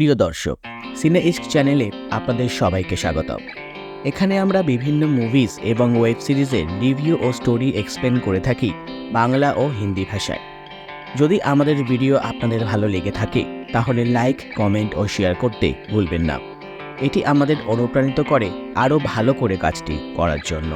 প্রিয় দর্শক সিনে ইস্ক চ্যানেলে আপনাদের সবাইকে স্বাগত এখানে আমরা বিভিন্ন মুভিজ এবং ওয়েব সিরিজের রিভিউ ও স্টোরি এক্সপ্লেন করে থাকি বাংলা ও হিন্দি ভাষায়। যদি আমাদের ভিডিও আপনাদের ভালো লেগে থাকে, তাহলে লাইক কমেন্ট ও শেয়ার করতে ভুলবেন না। এটি আমাদের অনুপ্রাণিত করে আরও ভালো করে কাজটি করার জন্য।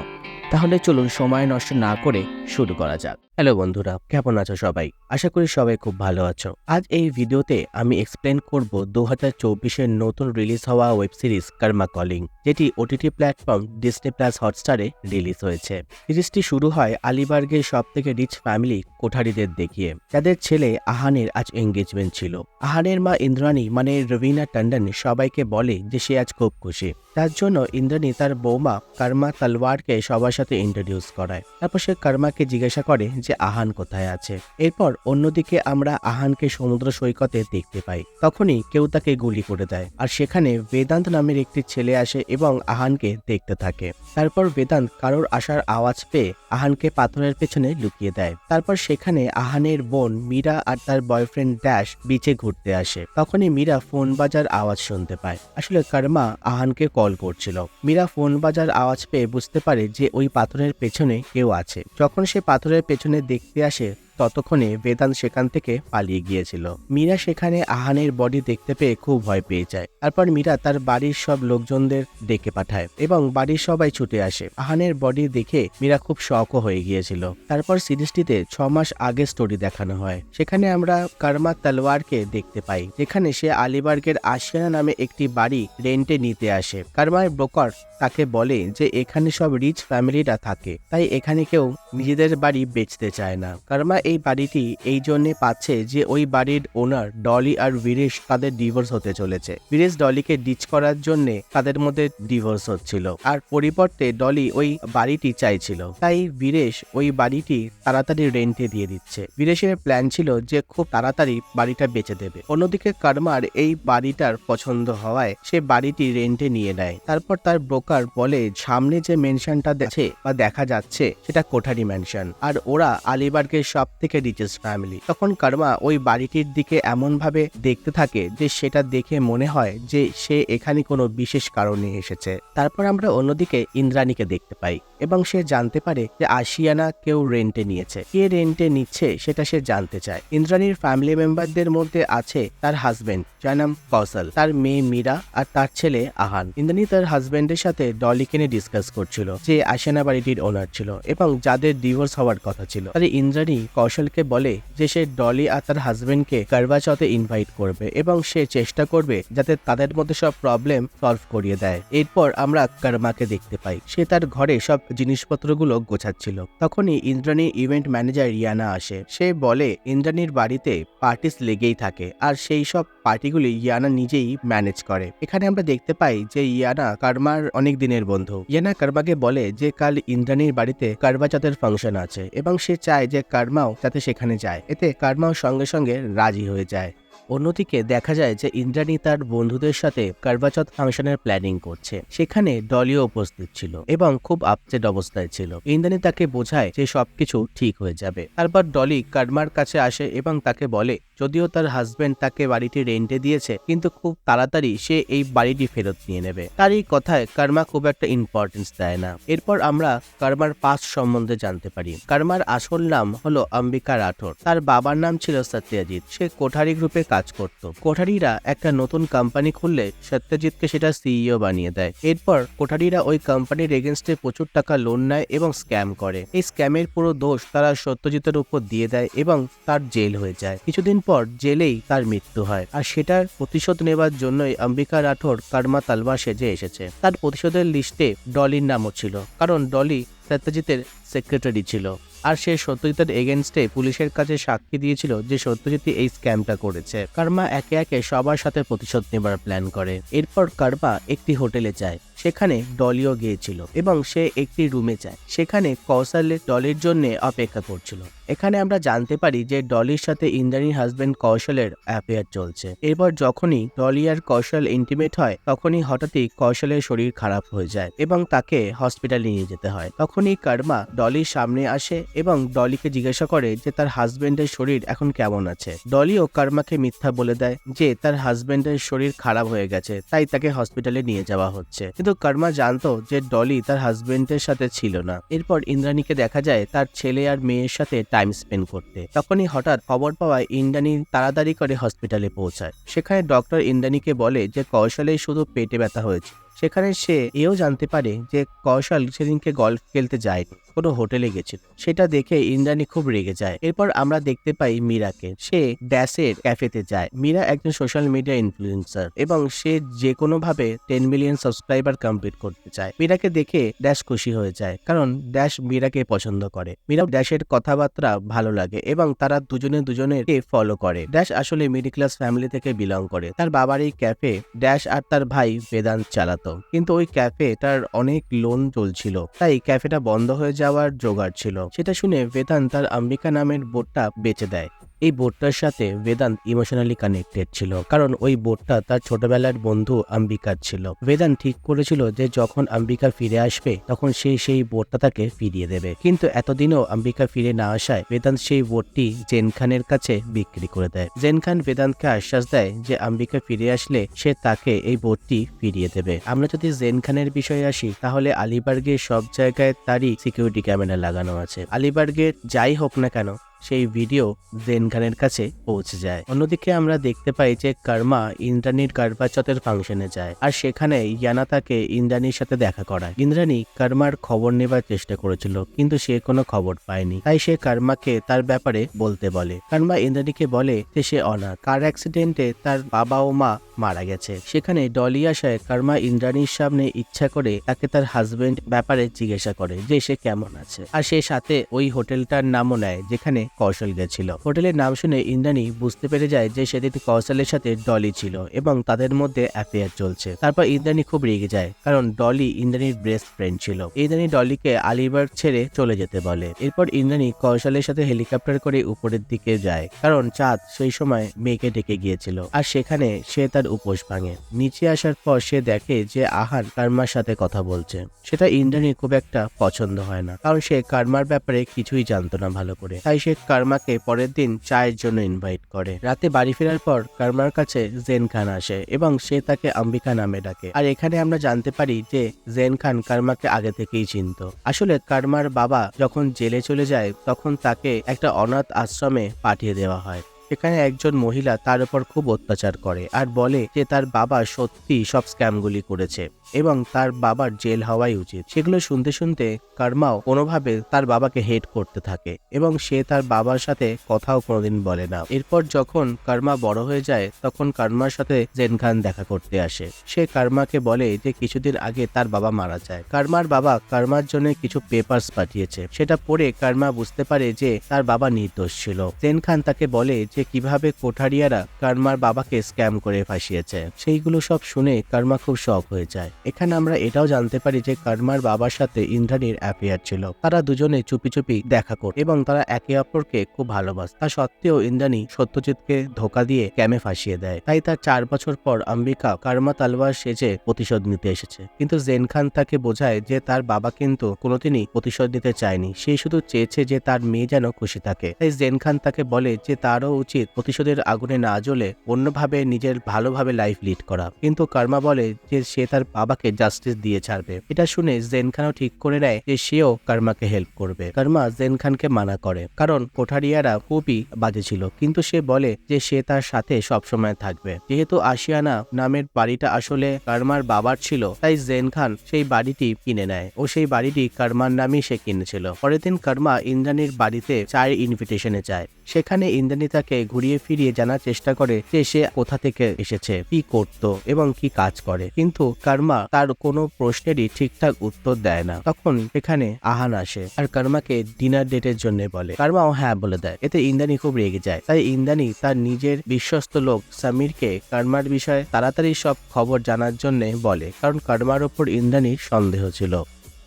তাহলে চলুন সময় নষ্ট না করে শুরু করা যাক। হ্যালো বন্ধুরা, কেমন আছো সবাই? আশা করি সবাই খুব ভালো আছো। আজ এই ভিডিওতে আমি এক্সপ্লেন করব দু হাজার চব্বিশের নতুন রিলিজ হওয়া ওয়েব সিরিজ কর্মা কলিং যেটি ওটিটি প্ল্যাটফর্ম ডিসনি প্লাস হটস্টারে রিলিজ হয়েছে। সিরিজটি শুরু হয় আলিবার্গের সব থেকে রিচ ফ্যামিলি কোঠারিদের দেখিয়ে। তাদের ছেলে আহানের আজ এঙ্গেজমেন্ট ছিল। আহানের মা ইন্দ্রাণী মানে রবিনা টন্ডন সবাইকে বলে যে সে আজ খুব খুশি। তার জন্য ইন্দ্রাণী তার বৌমা কর্মা তলওয়ারকে সবার সাথে ইন্ট্রোডিউস করায়। তারপর সে কর্মাকে জিজ্ঞাসা করে যে আহান কোথায় আছে? এরপর অন্যদিকে আমরা আহানকে সমুদ্র সৈকতে দেখতে পাই। তখনই কেউ তাকে গুলি করে দেয় আর সেখানে বেদান্ত নামের একটি ছেলে আসে এবং আহানকে দেখতে থাকে। তারপর বেদান্ত কারোর আসার আওয়াজ পেয়ে আহানকে পাথরের পেছনে লুকিয়ে দেয়। তারপর সেখানে আহানের বোন মীরা আর তার বয়ফ্রেন্ড ড্যাশ বিচে ঘুরতে আসে। তখনই মীরা ফোন বাজার আওয়াজ শুনতে পায়। আসলে কর্মা আহানকে করছিল। মীরা ফোন বাজার আওয়াজ পেয়ে বুঝতে পারে যে ওই পাথরের পেছনে কেউ আছে। যখন সে পাথরের পেছনে দেখতে আসে ততক্ষণে বেদান্ত সেখান থেকে পালিয়ে গিয়েছিল। মীরা সেখানে আহানের বডি দেখতে পেয়ে খুব ভয় পেয়ে যায়। তারপর মীরা তার বাড়ির সব লোকজনদের ডেকে পাঠায় এবং বাড়ির সবাই ছুটে আসে। আহানের বডি দেখে মীরা খুব শখও হয়ে গিয়েছিল। তারপর সিরিজটিতে ছ মাস আগে স্টোরি দেখানো হয়। সেখানে আমরা কর্মা তলোয়ারকে দেখতে পাই, যেখানে সে আলিবার্গের আশিয়ানা নামে একটি বাড়ি রেন্টে নিতে আসে। কর্মার ব্রোকার তাকে বলে যে এখানে সব রিচ ফ্যামিলিরা থাকে, তাই এখানে কেউ নিজেদের বাড়ি বেচতে চায় না। কর্মা এই বাড়িটি এই জন্যে পাচ্ছে যে ওই বাড়ির ওনার ডলি আর বীরেশ তাদের ডিভোর্স হতে চলেছে। বীরেশ ডলিকে ডিচ করার জন্য তাদের মধ্যে ডিভোর্স হচ্ছিল। আর পরিবর্তে ডলি ওই বাড়িটি চাইছিল। তাই বীরেশ ওই বাড়িটি তাড়াতাড়ি রেন্টে দিয়ে দিচ্ছে। বীরেশের প্ল্যান ছিল যে খুব তাড়াতাড়ি বাড়িটা বেচে দেবে। অন্যদিকে কারমার এই বাড়িটার পছন্দ হওয়ায় সে বাড়িটি রেন্টে নিয়ে নেয়। তারপর তার ব্রোকার বলে, সামনে যে মেনশনটা আছে বা দেখা যাচ্ছে, সেটা কোঠারি ম্যানশন আর ওরা আলিবার্গের সব থেকে রিচেস্ট ফ্যামিলি। তখন কর্মা ওই বাড়িটির দিকে এমন ভাবে দেখতে থাকে যে সেটা দেখে মনে হয় যে সে এখানে কোনো বিশেষ কারণে এসেছে। তারপর আমরা অন্যদিকে ইন্দ্রাণীকে দেখতে পাই এবং সে জানতে পারে যে আশিয়ানা কেউ রেন্টে নিয়েছে। কে রেন্টে নিচ্ছে সেটা সে জানতে চায়। ইন্দ্রাণীর ফ্যামিলি মেম্বারদের মধ্যে আছে তার হাজবেন্ড যার নাম কৌশল। তার মেয়ে মীরা আর তার ছেলে আহান। ইন্দ্রাণী তার হাজবেন্ডের সাথে ডলিকে নিয়ে ডিসকাস করছিল যে আশিয়ানা বাড়িটির ওনার ছিল এবং যাদের ডিভোর্স হওয়ার কথা ছিল। তাই ইন্দ্রাণী কৌশলকে বলে যে সে ডলি আর তার হাজবেন্ডকে কারবাচতে ইনভাইট করবে এবং সে চেষ্টা করবে যাতে তাদের মধ্যে সব প্রবলেম সলভ করিয়ে দেয়। এরপর আমরা কর্মাকে দেখতে পাই। সে তার ঘরে সব জিনিসপত্রগুলো গোছাচ্ছিল। তখনই ইন্দ্রাণী ইভেন্ট ম্যানেজার ইয়ানা আসে। সে বলে, ইন্দ্রাণীর বাড়িতে পার্টিস লেগেই থাকে আর সেই সব পার্টিগুলি ইয়ানা নিজেই ম্যানেজ করে। এখানে আমরা দেখতে পাই যে ইয়ানা কর্মার অনেক দিনের বন্ধু। ইয়ানা কর্মাকে বলে যে কাল ইন্দ্রাণীর বাড়িতে কারবাচাতের ফাংশন আছে এবং সে চায় যে কর্মাও যাতে সেখানে যায়। এতে কার্মাও সঙ্গে সঙ্গে রাজি হয়ে যায়। অন্যদিকে দেখা যায় যে ইন্দ্রাণী তার বন্ধুদের সাথে কারবাচত ফাংশনের প্ল্যানিং করছে। সেখানে দলীয় উপস্থিত ছিল এবং খুব আপসেট অবস্থায় ছিল। ইন্দ্রাণী তাকে বোঝায় যে সবকিছু ঠিক হয়ে যাবে। তারপর ডলি কার্মার কাছে আসে এবং তাকে বলে, যদিও তার হাজবেন্ড তাকে বাড়িটি রেন্টে দিয়েছে, কিন্তু খুব তাড়াতাড়ি সে এই বাড়িটি ফেরত নিয়ে নেবে। তার এই কথায় কর্মা খুব একটা ইম্পর্টেন্স দেয় না। এরপর আমরা কর্মার পাস সম্বন্ধে জানতে পারি। কর্মার আসল নাম হলো অম্বিকা রাঠোর তার বাবার নাম ছিল সত্যজিৎ। সে কোঠারি গ্রুপে কাজ করত। কোঠারিরা একটা নতুন কোম্পানি খুললে সত্যজিৎকে সেটা সিইও বানিয়ে দেয়। এরপর কোঠারিরা ওই কোম্পানির এগেনস্টে প্রচুর টাকা লোন নেয় এবং স্ক্যাম করে। এই স্ক্যামের পুরো দোষ তারা সত্যজিতের উপর দিয়ে দেয় এবং তার জেল হয়ে যায়। কিছুদিন পর জেলেই তার মৃত্যু হয়। আর সেটার প্রতিশোধ নেবার জন্যই অম্বিকা রাঠোর কার্মা তালবা সেজে এসেছে। তার প্রতিশোধের লিস্টে ডলির নামও ছিল। কারণ ডলি সত্যজিতের সেক্রেটারি ছিল। আর সে সত্যজিতের এগেনস্টে পুলিশের কাছে সাক্ষী দিয়েছিল যে সত্যজিৎ এই স্ক্যামটা করেছে। কর্মা একে একে সবার সাথে প্রতিশোধ নেবার প্ল্যান করে। এরপর কার্মা একটি হোটেলে যায়। সেখানে ডলিও গিয়েছিল এবং সে একটি রুমে যায়। সেখানে কৌশলের ডলির জন্য অপেক্ষা করছিল। এখানে আমরা জানতে পারি যে ডলির সাথে ইন্দ্রাণীর হাজবেন্ড কৌশলের অ্যাফেয়ার চলছে। এরপর যখনই ডলি আর কৌশল ইন্টিমেট হয়, তখনই হঠাৎই কৌশলের শরীর খারাপ হয়ে যায় এবং তাকে হসপিটালে নিয়ে যেতে হয়। তখনই কর্মা ডলির সামনে আসে এবং ডলিকে জিজ্ঞাসা করে যে তার হাজবেন্ডের শরীর এখন কেমন আছে? ডলিও কর্মাকে মিথ্যা বলে দেয় যে তার হাজবেন্ডের শরীর খারাপ হয়ে গেছে, তাই তাকে হসপিটালে নিয়ে যাওয়া হচ্ছে। কিন্তু কর্মা জানতো যে ডলি তার হাজবেন্ডের সাথে ছিল না। এরপর ইন্দ্রাণীকে দেখা যায় তার ছেলে আর মেয়ের সাথে টাইম স্পেন্ড করতে। তখনই হঠাৎ খবর পাওয়ায় ইন্দ্রাণী তাড়াতাড়ি করে হসপিটালে পৌঁছায়। সেখানে ডক্টর ইন্দ্রাণীকে বলে যে কৌশলেই শুধু পেটে ব্যথা হয়েছে। সেখানে সে এও জানতে পারে যে কৌশল সেদিনকে গল্ফ খেলতে যায়নি। কোনো হোটেলে গেছিল। সেটা দেখে ইন্দ্রাণী খুব রেগে যায়। এরপর আমরা দেখতে পাই মীরাকে। সে ড্যাশের ক্যাফেতে যায়। মীরা একজন সোশ্যাল মিডিয়া ইনফ্লুয়েন্সার এবং সে যে কোনো ভাবে টেন মিলিয়ন সাবস্ক্রাইবার কমপ্লিট করতে চায়। মীরাকে দেখে ড্যাশ খুশি হয়ে যায়। কারণ ড্যাশ মীরাকে পছন্দ করে। মীরা ড্যাশের কথাবার্তা ভালো লাগে এবং তারা দুজনে দুজনেরকে ফলো করে। ড্যাশ আসলে মিডিল ক্লাস ফ্যামিলি থেকে বিলং করে। তার বাবার এই ক্যাফে ড্যাশ আর তার ভাই বেদান্ত চালাতো। কিন্তু ওই ক্যাফে তার অনেক লোন চলছিল। তাই ক্যাফেটা বন্ধ হয়ে যাওয়ার জোগাড় ছিল। সেটা শুনে বেদান তার আম্বিকা নামের বোটটা বেচে দেয়। এই বোটটার সাথে বেদান্ত ইমোশনালি কানেক্টেড ছিল, কারণ ওই বোটটা তার ছোটবেলার বন্ধু আম্বিকার ছিল। বেদান্ত ঠিক করেছিল যে যখন আম্বিকা ফিরে আসবে, তখন সে সেই বোটটা তাকে ফিরিয়ে দেবে। কিন্তু এতদিনও আম্বিকা ফিরে না আসায় বেদান্ত সেই বোটটি জেন খানের কাছে বিক্রি করে দেয়। জেন খান বেদান্তকে আশ্বাস দেয় যে আম্বিকা ফিরে আসলে সে তাকে এই বোটটি ফিরিয়ে দেবে। আমরা যদি জেন খানের বিষয়ে আসি, তাহলে আলিবার্গের সব জায়গায় তারই সিকিউরিটি ক্যামেরা লাগানো আছে। আলিবার্গের যাই হোক না কেন সেই ভিডিও জেন খানের কাছে পৌঁছে যায়। অন্যদিকে আমরা দেখতে পাই যে কর্মা ইন্দ্রাণীর কার্বাচতের ফাংশনে যায় আর সেখানে ইয়ানা তাকে ইন্দ্রাণীর সাথে দেখা করায়। ইন্দ্রাণী কর্মার খবর নেবার চেষ্টা করেছিল, কিন্তু সে কোনো খবর পায়নি। তাই সে কর্মাকে তার ব্যাপারে বলতে বলে। কর্মা ইন্দ্রাণীকে বলে যে সে অনাথ। কার অ্যাক্সিডেন্টে তার বাবা ও মা মারা গেছে। সেখানে ডলি আসায় কর্মা ইন্দ্রাণীর সামনে ইচ্ছা করে তাকে তার হাজবেন্ড ব্যাপারে জিজ্ঞাসা করে যে সে কেমন আছে। আর সে সাথে ওই হোটেলটার নামও নেয়, যেখানে কৌশল গেছিল। হোটেলের নাম শুনে ইন্দ্রাণী বুঝতে পেরে যায় যে সেদিন কৌশলের সাথে ডলি ছিল এবং তাদের মধ্যে অ্যাফেয়ার চলছে। তারপর ইন্দ্রাণী খুব রেগে যায়, কারণ ডলি ইন্দ্রাণীর বেস্ট ফ্রেন্ড ছিল। ইন্দ্রাণী ডলিকে আলিবার্গ ছেড়ে চলে যেতে বলে। এরপর ইন্দ্রাণী কৌশলের সাথে হেলিকপ্টার করে উপরের দিকে যায়, কারণ চাঁদ সেই সময় মেয়েকে ডেকে গিয়েছিল আর সেখানে সে তার উপোস ভাঙে। নিচে আসার পর সে দেখে যে আহার কার্মার সাথে কথা বলছে। সেটা ইন্দ্রাণীর খুব একটা পছন্দ হয় না, কারণ সে কার্মার ব্যাপারে কিছুই জানতো না ভালো করে। তাই সে কার্মাকে পরের দিন চায়ের জন্য ইনভাইট করে। রাতে বাড়ি ফেরার পর কার্মার কাছে জেন খান আসে এবং সে তাকে অম্বিকা নামে ডাকে। আর এখানে আমরা জানতে পারি যে জেন খান কার্মাকে আগে থেকেই চিনত। আসলে কার্মার বাবা যখন জেলে চলে যায়, তখন তাকে একটা অনাথ আশ্রমে পাঠিয়ে দেওয়া হয়। সেখানে একজন মহিলা তার উপর খুব অত্যাচার করে আর বলে যে তার বাবা সত্যি সব স্ক্যামগুলি করেছে। এবং তার বাবার জেল হওয়াই উচিত। সেগুলো শুনতে শুনতে কর্মাও কোনোভাবে তার বাবাকে হেট করতে থাকে এবং সে তার বাবার সাথে কথাও কোনোদিন বলে না। এরপর যখন কর্মা বড় হয়ে যায়, তখন কর্মার সাথে জেন খান দেখা করতে আসে। সে কর্মাকে বলে যে কিছুদিন আগে তার বাবা মারা যায়। কর্মার বাবা কর্মার জন্য কিছু পেপার্স পাঠিয়েছে। সেটা পড়ে কর্মা বুঝতে পারে যে তার বাবা নির্দোষ ছিল। জেন খান তাকে বলে যে কীভাবে কোঠারিয়ারা কর্মার বাবাকে স্ক্যাম করে ফাঁসিয়েছে। সেইগুলো সব শুনে কর্মা খুব শখ হয়ে যায়। এখানে আমরা এটাও জানতে পারি যে কর্মার বাবার সাথে ইন্দ্রাণীর অ্যাফেয়ার ছিল। তারা দুজনে চুপি চুপি দেখা করত এবং তারা একে অপরকে খুব ভালোবাসত। তা সত্ত্বেও ইন্দ্রাণী সত্যজিৎকে ধোকা দিয়ে ক্যামে ফাঁসিয়ে দেয়। তাই তার চার বছর পর অম্বিকা কর্মা তালওয়ার সেজে প্রতিশোধ নিতে এসেছে। কিন্তু জেন খান তাকে বোঝায় যে তার বাবা কিন্তু কোনোদিনই প্রতিশোধ নিতে চায়নি। সে শুধু চেয়েছে যে তার মেয়ে যেন খুশি থাকে। তাই জেন খান তাকে বলে যে তারও উচিত প্রতিশোধের আগুনে না জ্বলে অন্যভাবে নিজের ভালোভাবে লাইফ লিড করা। কিন্তু কর্মা বলে যে সে তার বাবাকে জাস্টিস দিয়ে ছাড়বে। এটা শুনে জেন খানও ঠিক করে নেয় যে সেও কর্মাকে হেল্প করবে। কর্মা জেন খানকে মানা করে। কারণ কোঠারিয়ারা খুবই বাজে ছিল। কিন্তু সে বলে যে সে তার সাথে সবসময় থাকবে। যেহেতু আশিয়ানা নামের বাড়িটা আসলে কর্মার বাবার ছিল, তাই জেন খান সেই বাড়িটি কিনে নেয় ও সেই বাড়িটি কর্মার নামই সে কিনেছিল। পরের দিন কর্মা ইন্দ্রাণীর বাড়িতে চায়ের ইনভিটেশনে যায়। সেখানে ইন্দ্রাণী তাকে ঘুরিয়ে ফিরিয়ে জানার চেষ্টা করে যে সে কোথা থেকে এসেছে, কি করত এবং কি কাজ করে। কিন্তু কর্মা তার কোনো প্রশ্নেরই ঠিকঠাক উত্তর দেয় না। তখন এখানে আহান আসে আর কর্মাকে ডিনার ডেটের জন্য বলে। কর্মাও হ্যাঁ বলে দেয়। এতে ইন্দ্রাণী খুব রেগে যায়। তাই ইন্দ্রাণী তার নিজের বিশ্বস্ত লোক সামিরকে কর্মার বিষয়ে তাড়াতাড়ি সব খবর জানার জন্য বলে। কারণ কর্মার ওপর ইন্দ্রাণীর সন্দেহ ছিল।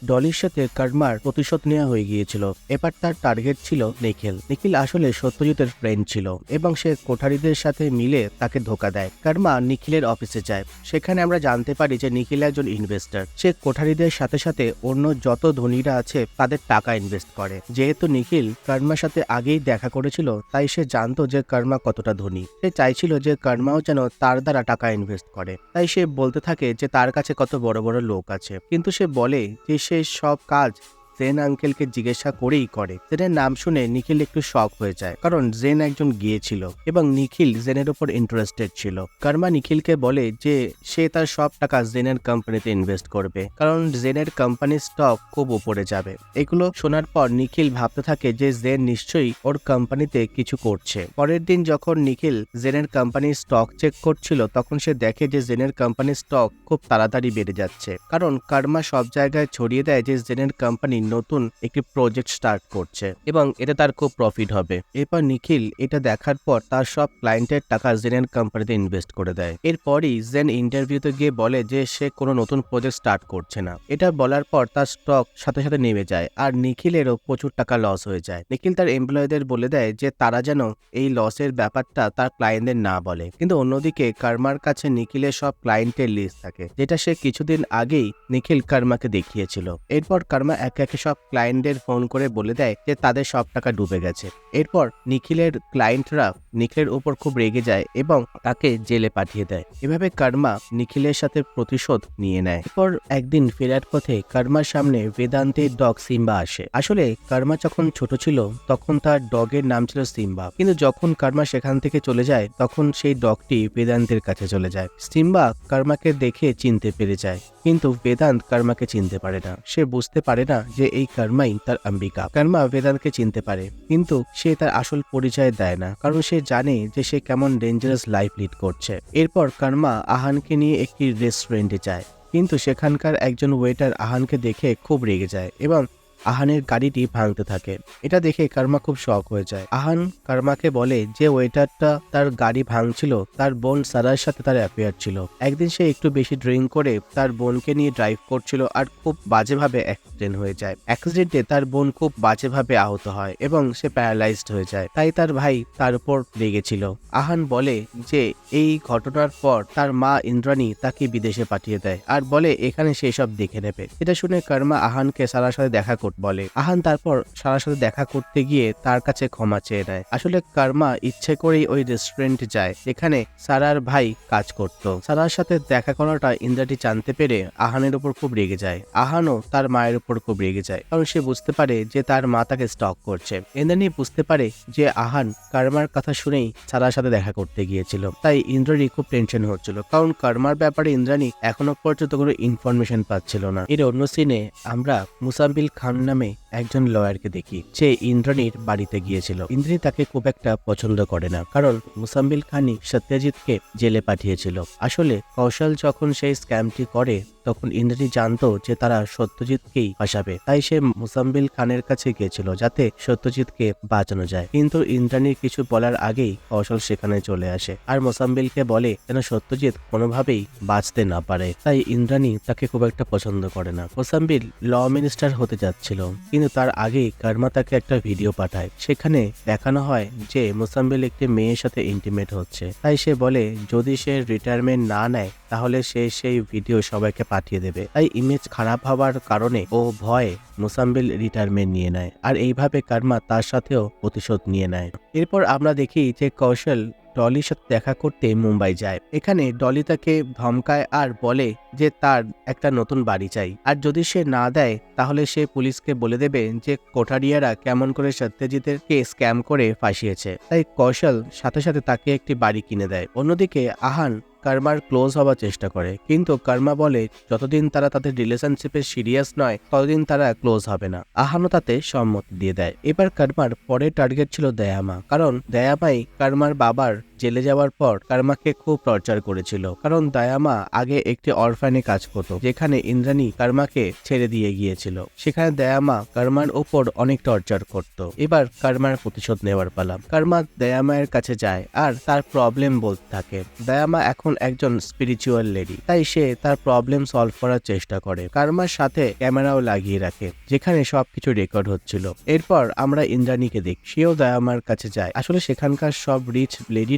ডলির সাথে কর্মার প্রতিশোধ নেওয়া হয়ে গিয়েছিল। এবার তার টার্গেট ছিল নিখিল। নিখিল আসলে সত্যজিতের ফ্রেন্ড ছিল এবং সে কোঠারিদের সাথে মিলে তাকে ধোকা দেয়। কর্মা নিখিলের অফিসে যায়। সেখানে আমরা জানতে পারি যে নিখিল একজন ইনভেস্টর সে কোঠারিদের সাথে সাথে অন্য যত ধনীরা আছে, তাদের টাকা ইনভেস্ট করে। যেহেতু নিখিল কর্মার সাথে আগেই দেখা করেছিল, তাই সে জানতো যে কর্মা কতটা ধনী। সে চাইছিল যে কর্মাও যেন তার দ্বারা টাকা ইনভেস্ট করে। তাই সে বলতে থাকে যে তার কাছে কত বড় বড় লোক আছে। কিন্তু সে বলে যে সে সব কাজ জেন আঙ্কেলকে জিজ্ঞাসা করেই করে। জেনের নাম শুনে নিখিল একটু শক হয়ে যায়, কারণ জেন একজন গিয়েছিল এবং নিখিল জেনের উপর ইন্টারেস্টেড ছিল। কর্মা নিখিলকে বলে যে, সে তার সব টাকা জেনের কোম্পানিতে ইনভেস্ট করবে, কারণ জেনের কোম্পানির স্টক খুব উপরে যাবে। এগুলো শোনার পর নিখিল ভাবতে থাকে যে জেন নিশ্চয়ই ওর কোম্পানিতে কিছু করছে। পরের দিন যখন নিখিল জেনের কোম্পানির স্টক চেক করছিল, তখন সে দেখে যে জেনের কোম্পানির স্টক খুব তাড়াতাড়ি বেড়ে যাচ্ছে। কারণ কর্মা সব জায়গায় ছড়িয়ে দেয় যে জেনের কোম্পানি নতুন একটি প্রজেক্ট স্টার্ট করছে এবং এতে তার খুব প্রফিট হবে। এরপর নিখিল এটা দেখার পর তার সব ক্লায়েন্টের টাকা জেনের কোম্পানিতে ইনভেস্ট করে দেয়। এরপরই জেন ইন্টারভিউতে গিয়ে বলে যে সে কোনো নতুন প্রজেক্ট স্টার্ট করছে না। এটা বলার পর তার স্টক সাথে সাথে নেমে যায় আর নিখিলেরও প্রচুর টাকা লস হয়ে যায়। নিখিল তার এমপ্লয়ীদের বলে দেয় যে তারা যেন এই লসের ব্যাপারটা তার ক্লায়েন্টদের না বলে। কিন্তু অন্যদিকে কার্মার কাছে নিখিলের সব ক্লায়েন্টের লিস্ট থাকে, যেটা সে কিছুদিন আগেই নিখিল কার্মাকে দেখিয়েছিল। এরপর কার্মা একে একে সব ক্লায়েন্টদের ফোন করে বলে দেয় যে তাদের সব টাকা ডুবে গেছে। এরপর নিখিলের ক্লায়েন্টরা নিখিলের উপর খুব রেগে যায় এবং তাকে জেলে পাঠিয়ে দেয়। এভাবে কার্মা নিখিলের সাথে প্রতিশোধ নিয়ে নেয়। এরপর একদিন ফেরার পথে কার্মার সামনে বেদান্তের ডগ সিম্বা আসে। আসলে কার্মা যখন ছোট ছিল, তখন তার ডগের নাম ছিল সিম্বা। কিন্তু যখন কার্মা সেখান থেকে চলে যায়, তখন সেই ডগটি বেদান্তের কাছে চলে যায়। সিম্বা কার্মাকে দেখে চিনতে পেরে যায়। কিন্তু বেদান্ত কর্মাকে চিনতে পারে না। সে বুঝতে পারে না যে এই কর্মাই তার অম্বিকা। কর্মা বেদান্তকে চিনতে পারে, কিন্তু সে তার আসল পরিচয় দেয় না, কারণ সে জানে যে সে কেমন ডেঞ্জারাস লাইফ লিড করছে। এরপর কর্মা আহানকে নিয়ে একটি রেস্টুরেন্টে যায়, কিন্তু সেখানকার একজন ওয়েটার আহানকে দেখে খুব রেগে যায় এবং আহানের গাড়িটি ভাঙতে থাকে। এটা দেখে কার্মা খুব শখ হয়ে যায়। আহান কার্মাকে বলে যে ওয়েটারটা তার গাড়ি ভাঙছিল, তার বোন সারার সাথে তার অ্যাফেয়ার ছিল। একদিন সে একটু বেশি ড্রিঙ্ক করে তার বোনকে নিয়ে ড্রাইভ করছিল আর খুব বাজেভাবে অ্যাক্সিডেন্ট হয়ে যায়। অ্যাক্সিডেন্টে তার বোন খুব বাজেভাবে আহত হয় এবং সে প্যারালাইজড হয়ে যায়। তাই তার ভাই তার উপর লেগেছিল আহান বলে যে এই ঘটনার পর তার মা ইন্দ্রাণী তাকে বিদেশে পাঠিয়ে দেয় আর বলে, এখানে সে সব দেখে নেবে। এটা শুনে কর্মা আহানকে সারার সাথে দেখা করতে বলে, আহান, তারপর সারার সাথে দেখা করতে গিয়ে তার কাছে ক্ষমা চেয়ে নেয়। আসলে কর্মা ইচ্ছে করেই ওই রেস্টুরেন্ট যায়, যেখানে সারার ভাই কাজ করত। সারার সাথে দেখা করাটা ইন্দ্রাটি জানতে পেরে আহানের উপর খুব রেগে যায়। আহানও তার মায়ের উপর খুব রেগে যায়, কারণ সে বুঝতে পারে যে তার মা তাকে স্টক করছে। ইন্দ্রাণী বুঝতে পারে যে আহান কর্মার কথা শুনেই সারার সাথে দেখা করতে গিয়েছিল। তাই ইন্দ্রাণী খুব টেনশন হচ্ছিল, কারণ কর্মার ব্যাপারে ইন্দ্রাণী এখনও পর্যন্ত কোনো ইনফরমেশন পাচ্ছিল না। এর অন্য সিনে আমরা মুসাম্বিল খান নামে একজন লয়ারকে দেখি। সে ইন্দ্রাণীর বাড়িতে গিয়েছিল। ইন্দ্রাণী তাকে খুব একটা পছন্দ করে না, কারণ মুসাম্বিল খানি সত্যজিৎকে জেলে পাঠিয়েছিল। আসলে কৌশল যখন সেই স্ক্যামটি করে, তখন ইন্দ্রাণী জানতো যে তারা সত্যজিৎকেই ফাঁসাবে। তাই সে মুসাম্বিল খানের কাছে গিয়েছিল যাতে সত্যজিৎকে বাঁচানো যায়। কিন্তু ইন্দ্রাণীর কিছু বলার আগেই কৌশল সেখানে চলে আসে আর মোসাম্বিলকে বলে যেন সত্যজিৎ কোনোভাবেই বাঁচতে না পারে? তাই ইন্দ্রাণী তাকে খুব একটা পছন্দ করে না। মোসাম্বিল ল মিনিস্টার হতে যাচ্ছিল কিন্তু তার আগেই কর্মা তাকে একটা ভিডিও পাঠায়। সেখানে দেখানো হয় যে মোসাম্বিল একটি মেয়ের সাথে ইন্টিমেট হচ্ছে। তাই সে বলে, যদি সে রিটায়ারমেন্ট না নেয়, তাহলে সে সেই ভিডিও সবাইকে পাঠিয়ে দেবে। তাই ইমেজ খারাপ হওয়ার কারণে ও ভয়ে মোসাম্বিল রিটায়ারমেন্ট নিয়ে নেয়। আর এইভাবে কার্মা তার সাথেও প্রতিশোধ নিয়ে নেয়। এরপর আমরা দেখি যে কৌশল ডলির সাথে দেখা করতে মুম্বাই যায়। এখানে ডলি তাকে ধমকায় আর বলে যে তার একটা নতুন বাড়ি চাই। আর যদি সে না দেয়, তাহলে সে পুলিশকে বলে দেবে যে কোঠারিয়ারা কেমন করে সত্যজিতের কে স্ক্যাম করে ফাঁসিয়েছে। তাই কৌশল সাথে সাথে তাকে একটি বাড়ি কিনে দেয়। অন্যদিকে আহান কর্মার ক্লোজ হওয়ার চেষ্টা করে। কিন্তু কর্মা বলে, যতদিন তারা তাদের রিলেশনশিপে সিরিয়াস নয়, ততদিন তারা ক্লোজ হবে না। আহানও তাতে সম্মতি দিয়ে দেয়। এবার কর্মার পরের টার্গেট ছিল দয়ামা। কারণ দয়ামাই কর্মার বাবার জেলে যাওয়ার পর কর্মাকে খুব টর্চার করেছিল। কারণ দায়ামা আগে একটি অরফানে কাজ করত, যেখানে ইন্দ্রাণী কর্মাকে ছেড়ে দিয়ে গিয়েছিল। সেখানে দায়ামা কর্মার ওপর অনেক টর্চার করত। এবার কর্মার প্রতিশোধ নেওয়ার পালাম কর্মা দায়ামায়ের কাছে যায় আর তার প্রবলেম বলতে থাকে। দায়ামা এখন একজন স্পিরিচুয়াল লেডি তাই সে তার প্রবলেম সলভ করার চেষ্টা করে। কর্মার সাথে ক্যামেরাও লাগিয়ে রাখে, যেখানে সবকিছু রেকর্ড হচ্ছিল। এরপর আমরা ইন্দ্রাণীকে দেখি। সেও দায়ামার কাছে যায়। আসলে সেখানকার সব রিচ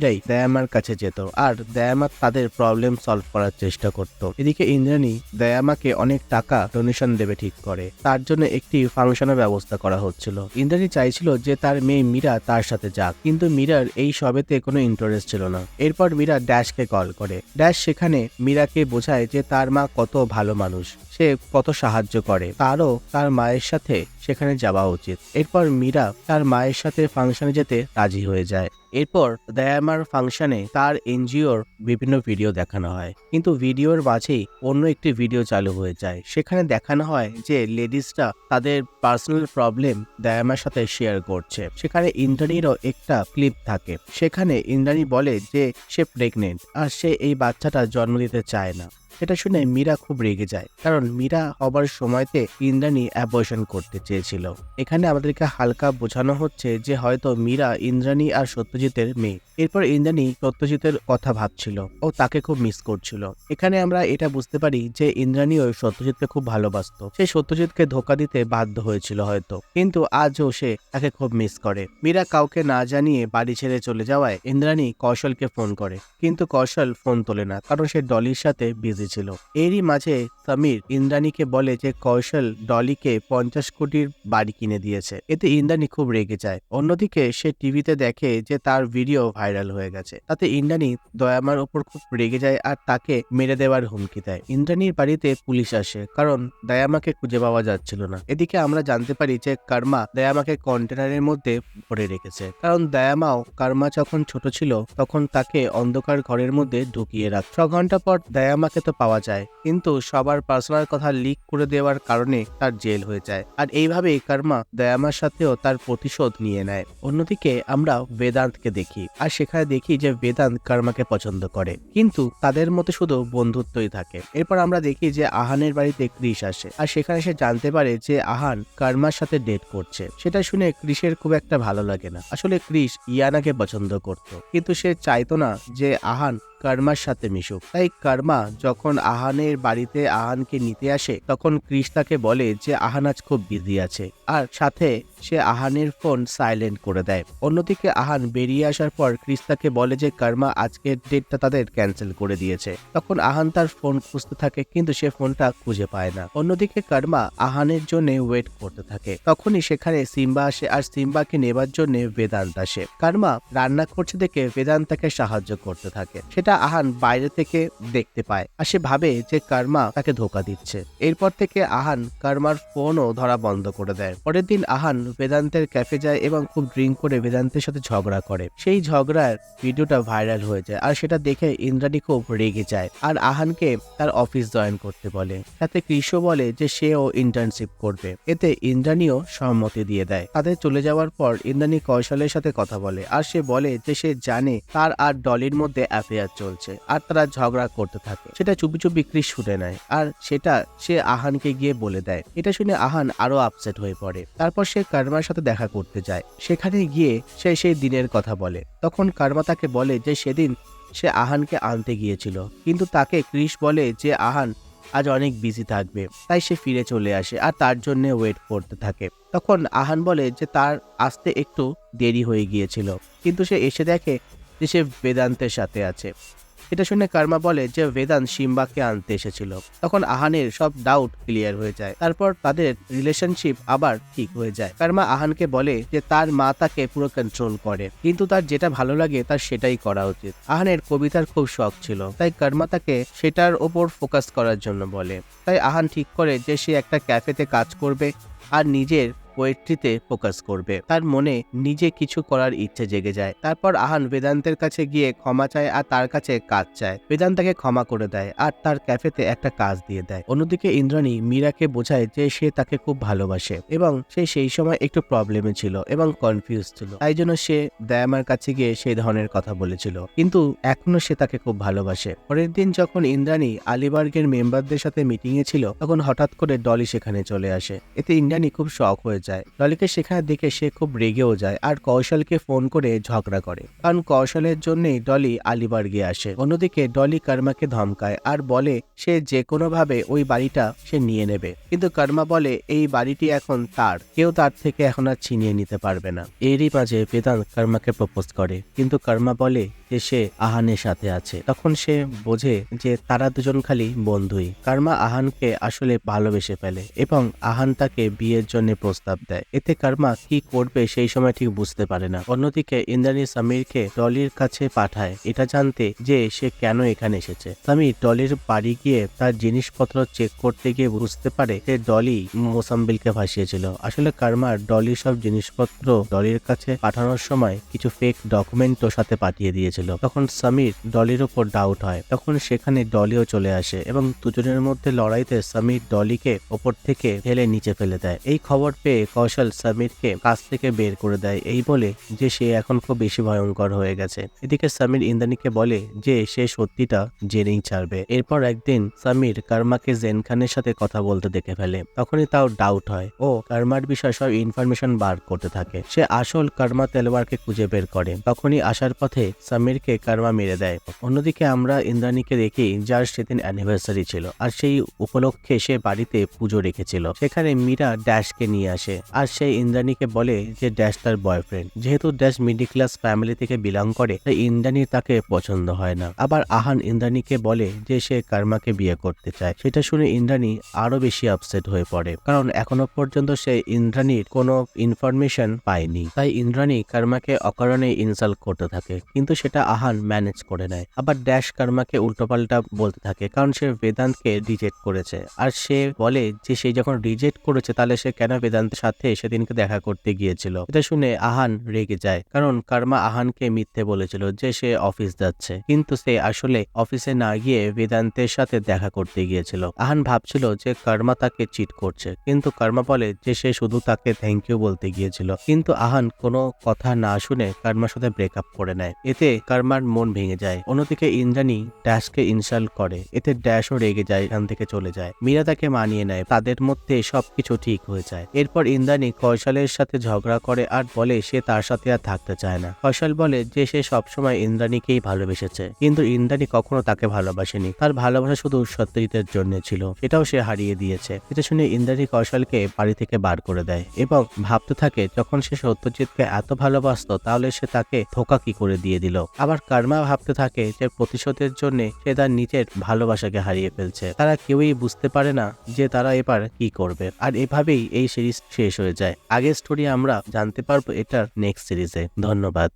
লেডিরাই দয়ামার কাছে যেত আর দয়ামা তাদের প্রবলেম সলভ করার চেষ্টা করত। এদিকে ইন্দ্রাণী দয়ামাকে অনেক টাকা ডোনেশন দেবে ঠিক করে। তার জন্য একটি ফাংশনের ব্যবস্থা করা হচ্ছিল। ইন্দ্রাণী চাইছিল যে তার মেয়ে মীরা তার সাথে যাক, কিন্তু মীরার এই সবেতে কোনো ইন্টারেস্ট ছিল না। এরপর মীরা ড্যাশকে কল করে। ড্যাশ সেখানে মীরাকে বোঝায় যে তার মা কত ভালো মানুষ, সে কত সাহায্য করে। তারও তার মায়ের সাথে সেখানে যাওয়া উচিত। এরপর মীরা তার মায়ের সাথে ফাংশনে যেতে রাজি হয়ে যায়। এরপর দয়ামার ফাংশনে তার এনজিওর বিভিন্ন ভিডিও দেখানো হয়। কিন্তু ভিডিওর মাঝেই অন্য একটি ভিডিও চালু হয়ে যায়। সেখানে দেখানো হয় যে লেডিসরা তাদের পার্সোনাল প্রবলেম দয়ামার সাথে শেয়ার করছে। সেখানে ইন্দ্রাণীরও একটা ক্লিপ থাকে। সেখানে ইন্দ্রাণী বলে যে সে প্রেগনেন্ট আর সে এই বাচ্চাটা জন্ম দিতে চায় না। সেটা শুনে মীরা খুব রেগে যায়, কারণ মীরা হবার সময়তে ইন্দ্রাণী অ্যাবর্শন করতে চেয়েছিল। এখানে আমাদেরকে হালকা বোঝানো হচ্ছে যে হয়তো মীরা ইন্দ্রাণী আর সত্যজিতের মেয়ে। এরপর ইন্দ্রাণী সত্যজিতের কথা ভাবছিল ও তাকে খুব মিস করছিল। এখানে আমরা এটা বুঝতে পারি যে ইন্দ্রাণী ইন্দ্রাণীও সত্যজিৎকে খুব ভালোবাসতো। সে সত্যজিৎকে ধোকা দিতে বাধ্য হয়েছিল হয়তো, কিন্তু আজও সে তাকে খুব মিস করে। মীরা কাউকে না জানিয়ে বাড়ি ছেড়ে চলে যাওয়ায় ইন্দ্রাণী কৌশলকে ফোন করে, কিন্তু কৌশল ফোন তোলে না, কারণ সে ডলির সাথে বিজি ছিল। এরই মাঝে সমীর ইন্দ্রাণীকে বলে যে কৌশল ডলিকে পঞ্চাশ কোটির বাড়ি কিনে দিয়েছে। এতে ইন্দ্রাণী খুব রেগে যায়। অন্যদিকে সে টিভিতে দেখে যে তার ভিডিও ভাইরাল হয়ে গেছে। তাতে ইন্দ্রাণী দয়ামার ওপর খুব রেগে যায় আর তাকে মেরে দেওয়ার হুমকি দেয়। ইন্দ্রাণীর বাড়িতে পুলিশ আসে, কারণ দয়ামাকে খুঁজে পাওয়া যাচ্ছিল না। এদিকে আমরা জানতে পারি যে কর্মা দয়ামাকে কন্টেনারের মধ্যে ভরে রেখেছে। কারণ দয়ামাও কর্মা যখন ছোট ছিল, তখন তাকে অন্ধকার ঘরের মধ্যে ঢুকিয়ে রাখ ছ ঘণ্টা পর দয়ামাকে পাওয়া যায়, কিন্তু সবার পার্সোনাল কথা লিক করে দেওয়ার কারণে তার জেল হয়ে যায়। আর এইভাবে কর্মা দয়ামার সাথেও তার প্রতিশোধ নিয়ে নেয়। অন্যদিকে আমরা বেদান্তকে দেখি, আর সেখানে দেখি যে বেদান্ত কর্মাকে পছন্দ করে, কিন্তু তাদের মধ্যে শুধু বন্ধুত্বই থাকে। এরপর আমরা দেখি যে আহানের বাড়িতে ক্রিস আসে, আর সেখানে সে জানতে পারে যে আহান কর্মার সাথে ডেট করছে। সেটা শুনে ক্রিসের খুব একটা ভালো লাগে না। আসলে ক্রিস ইয়ানাকে পছন্দ করত, কিন্তু সে চাইতো না যে আহান কর্মার সাথে মিশুক। তাই কর্মা যখন আহানের বাড়িতে আহানকে নিতে আসে, তখন ক্রিস তাকে বলে যে আহান আজ খুব বিজি আছে। আর সাথে সে আহানের ফোন সাইলেন্ট করে দেয়। অন্যদিকে আহান বেরিয়ে আসার পর ক্রিস তাকে বলে যে কর্মা আজকের ডেটটা তাদের ক্যান্সেল করে দিয়েছে। তখন আহান তার ফোন খুঁজতে থাকে কিন্তু সে ফোনটা খুঁজে পায় না। অন্যদিকে কর্মা আহানের জন্য ওয়েট করতে থাকে। তখনই সেখানে সিম্বা আসে আর সিম্বাকে নেবার জন্য বেদান্ত আসে। কর্মা রান্না করছে দেখে বেদান্ত তাকে সাহায্য করতে থাকে। সেটা আহান বাইরে থেকে দেখতে পায় আর সে ভাবে যে কর্মা তাকে ধোকা দিচ্ছে। এরপর থেকে আহান কর্মার ফোনও ধরা বন্ধ করে দেয়। পরের দিন আহান বেদান্তের ক্যাফে যায় এবং খুব ড্রিঙ্ক করে বেদান্তের সাথে ঝগড়া করে। সেই ঝগড়ার ভিডিওটা ভাইরাল হয়ে যায় আর সেটা দেখে ইন্দ্রাণী খুব রেগে যায় আর আহানকে তার অফিস জয়েন করতে বলে। সাথে কৃষ্ণ বলে যে সেও ইন্টার্নশিপ করবে। এতে ইন্দ্রাণীও সম্মতি দিয়ে দেয়। তাদের চলে যাওয়ার পর ইন্দ্রাণী কৌশলের সাথে কথা বলে আর সে বলে যে সে জানে তার আর ডলির মধ্যে অ্যাফেয়ার চলছে আর তারা ঝগড়া করতে থাকে। সেটা চুপি চুপি ক্রিস শুনে নেয় আর সেটা সে আহানকে গিয়ে বলে দেয়। এটা শুনে আহান আরও আপসেট হয়ে পড়ে। তারপর সে কার্মার সাথে দেখা করতে যায়। সেখানে গিয়ে সে সেই দিনের কথা বলে। তখন কার্মা তাকে বলে যে সেদিন সে আহানকে আনতে গিয়েছিল। কিন্তু তাকে ক্রিস বলে যে, আহান, আজ অনেক বিজি থাকবে। তাই সে ফিরে চলে আসে আর তার জন্য ওয়েট করতে থাকে। তখন আহান বলে যে, তার আসতে একটু দেরি হয়ে গিয়েছিল। কিন্তু সে এসে দেখে যে সে বেদান্তের সাথে আছে। এটা শুনে কার্মা বলে যে বেদান্ত সিম্বাকে আনতে এসেছিল। তখন আহানের সব ডাউট ক্লিয়ার হয়ে যায়। তারপর তাদের রিলেশনশিপ আবার ঠিক হয়ে যায়। কার্মা আহানকে বলে যে তার মা তাকে পুরো কন্ট্রোল করে। কিন্তু তার যেটা ভালো লাগে তার সেটাই করা উচিত। আহানের কবিতার খুব শখ ছিল। তাই কর্মা তাকে সেটার ওপর ফোকাস করার জন্য বলে। তাই আহান ঠিক করে যে সে একটা ক্যাফেতে কাজ করবে আর নিজের পোয়েট্রিতে ফোকাস করবে। তার মনে নিজে কিছু করার ইচ্ছে জেগে যায়। তারপর আহান বেদান্তের কাছে গিয়ে ক্ষমা চায় আর তার কাছে কাজ চায়। বেদান্ত তাকে ক্ষমা করে দেয় আর তার ক্যাফেতে একটা কাজ দিয়ে দেয়। অন্যদিকে ইন্দ্রাণী মীরাকে বোঝায় যে সে তাকে খুব ভালোবাসে এবং সে সেই সময় একটু প্রবলেমে ছিল এবং কনফিউজ ছিল। তাই জন্য সে দয়ামার কাছে গিয়ে সেই ধরনের কথা বলেছিল। কিন্তু এখনও সে তাকে খুব ভালোবাসে। পরের দিন যখন ইন্দ্রাণী আলিবার্গের মেম্বারদের সাথে মিটিং এ ছিল, তখন হঠাৎ করে ডলি সেখানে চলে আসে। এতে ইন্দ্রাণী খুব শখ হয়ে ডলিকে সেখানে দেখে সে খুব রেগেও যায় আর কৌশলকে ফোন করে ঝগড়া করে। কারণ কৌশলের জন্যই ডলি আলিবার্গে আসে। অন্যদিকে ডলি কর্মাকে ধমকায় আর বলে সে যে কোনো ভাবে ওই বাড়িটা সে নিয়ে নেবে। কিন্তু কর্মা বলে, এই বাড়িটি এখন তার। কেউ তার থেকে এখন আর ছিনিয়ে নিতে পারবে না। এরই মাঝে বেদান্ত কর্মাকে প্রপোজ করে। কিন্তু কর্মা বলে যে সে আহানের সাথে আছে। তখন সে বোঝে যে তারা দুজন খালি বন্ধুই। কর্মা আহানকে আসলে ভালোবেসে ফেলে এবং আহান তাকে বিয়ের জন্য প্রস্তাব দেয়। এতে কর্মা কি করবে সেই সময় ঠিক বুঝতে পারে না। অন্যদিকে ইন্দ্রাণী সমীরকে ডলির কাছে পাঠায়। এটা জানতে যে সে কেন এখানে এসেছে। সমীর ডলির বাড়ি গিয়ে তার জিনিসপত্র চেক করতে গিয়ে বুঝতে পারে যে ডলি মোসাম্বিলকে ভাসিয়েছিল আসলে কারমার ডলির সব জিনিসপত্র ডলির কাছে পাঠানোর সময় কিছু ফেক ডকুমেন্টও সাথে পাঠিয়ে দিয়েছিল তখন সমীর ডলির ওপর ডাউট হয়। তখন সেখানে ডলিও চলে আসে এবং দুজনের মধ্যে লড়াইতে সমীর ডলিকে ওপর থেকে ঠেলে নিচে ফেলে দেয়। এই খবর পেয়ে কৌশল সমীরকে কাছ থেকে বের করে দেয়। এই বলে যে সে এখন খুব বেশি ভয়ঙ্কর হয়ে গেছে। এদিকে সমীর ইন্দ্রাণীকে বলে যে সে সত্যিটা জেনেই ছাড়বে। এরপর একদিন সমীর কার্মাকে জেন খানের সাথে কথা বলতে দেখে ফেলে। তখনই তাও ডাউট হয়। ও কার্মার বিষয়ে সব ইনফরমেশন বার করতে থাকে। সে আসল কার্মা তেলওয়ারকে খুঁজে বের করে। তখনই আসার পথে সমীরকে কার্মা মেরে দেয়। অন্যদিকে আমরা ইন্দ্রাণীকে দেখি যার সেদিন অ্যানিভার্সারি ছিল আর সেই উপলক্ষে সে বাড়িতে পুজো রেখেছিল। সেখানে মীরা ড্যাশকে নিয়ে আসে আর সে ইন্দ্রাণীকে বলে যে ড্যাশ তার বয়ফ্রেন্ড যেহেতু ড্যাশ মিডিল ক্লাস ফ্যামিলি থেকে বিলং করে, তাই ইন্দ্রাণীর তাকে পছন্দ হয় না। আবার আহান ইন্দ্রাণীকে বলে যে সে কার্মাকে বিয়ে করতে চায়। সেটা শুনে ইন্দ্রাণী আরও বেশি আপসেট হয়ে পড়ে। কারণ এখনও পর্যন্ত সে ইন্দ্রাণীর কোনো ইনফরমেশন পায়নি। তাই ইন্দ্রাণী কার্মাকে অকারণে ইনসাল্ট করতে থাকে। কিন্তু সেটা আহান ম্যানেজ করে নেয়। আবার ড্যাশ কার্মাকে উল্টোপাল্টা বলতে থাকে, কারণ সে বেদান্তকে রিজেক্ট করেছে। আর সে বলে যে, সে যখন রিজেক্ট করেছে, তাহলে সে কেন বেদান্তের সাথে সেদিনকে দেখা করতে গিয়েছিল? এটা শুনে আহান রেগে যায়, কারণ কার্মা আহানকে মিথ্যে বলেছিল যে, সে অফিস যাচ্ছে। কিন্তু সে আসলে অফিসে না গিয়ে বেদান্তের সাথে দেখা করতে গিয়েছিল। আহান ভাবছিল যে কর্মা তাকে চিট করছে। কিন্তু কর্মা বলে যে, সে শুধু তাকে থ্যাংক ইউ বলতে গিয়েছিল। কিন্তু আহান কোনো কথা না শুনে কর্মার সাথে ব্রেকআপ করে নেয়। এতে কর্মার মন ভেঙে যায়। অন্যদিকে ইন্দ্রাণী ড্যাশকে ইনসাল্ট করে। এতে ড্যাশও রেগে যায়, এখান থেকে চলে যায়। মীরা তাকে মানিয়ে নেয়। তাদের মধ্যে সবকিছু ঠিক হয়ে যায়। এরপর ইন্দ্রাণী কৌশলের সাথে ঝগড়া করে আর বলে সে তার সাথে আর থাকতে চায় না। কৌশল বলে যে সে সবসময় ইন্দ্রাণীকেই ভালোবেসেছে। কিন্তু ইন্দ্রাণী কখনো তাকে ভালোবাসেনি। তার ভালোবাসা শুধু সত্যজিতের জন্য ছিল। এটাও সে হারিয়ে দিয়েছে। এটা শুনে ইন্দ্রাণী কৌশলকে বাড়ি থেকে বার করে দেয় এবং ভাবতে থাকে, যখন সে সত্যজিৎকে এত ভালোবাসতো, তাহলে সে তাকে ধোকা কি করে দিয়ে দিল? আবার কার্মা ভাবতে থাকে যে প্রতিশোধের জন্য সে তার নিজের ভালোবাসাকে হারিয়ে ফেলছে। তারা কেউই বুঝতে পারে না যে তারা এবার কি করবে। আর এভাবেই এই সিরিজ শেষ হয়ে যায়। আগের স্টোরি আমরা জানতে পারব এটার নেক্সট সিরিজে ধন্যবাদ।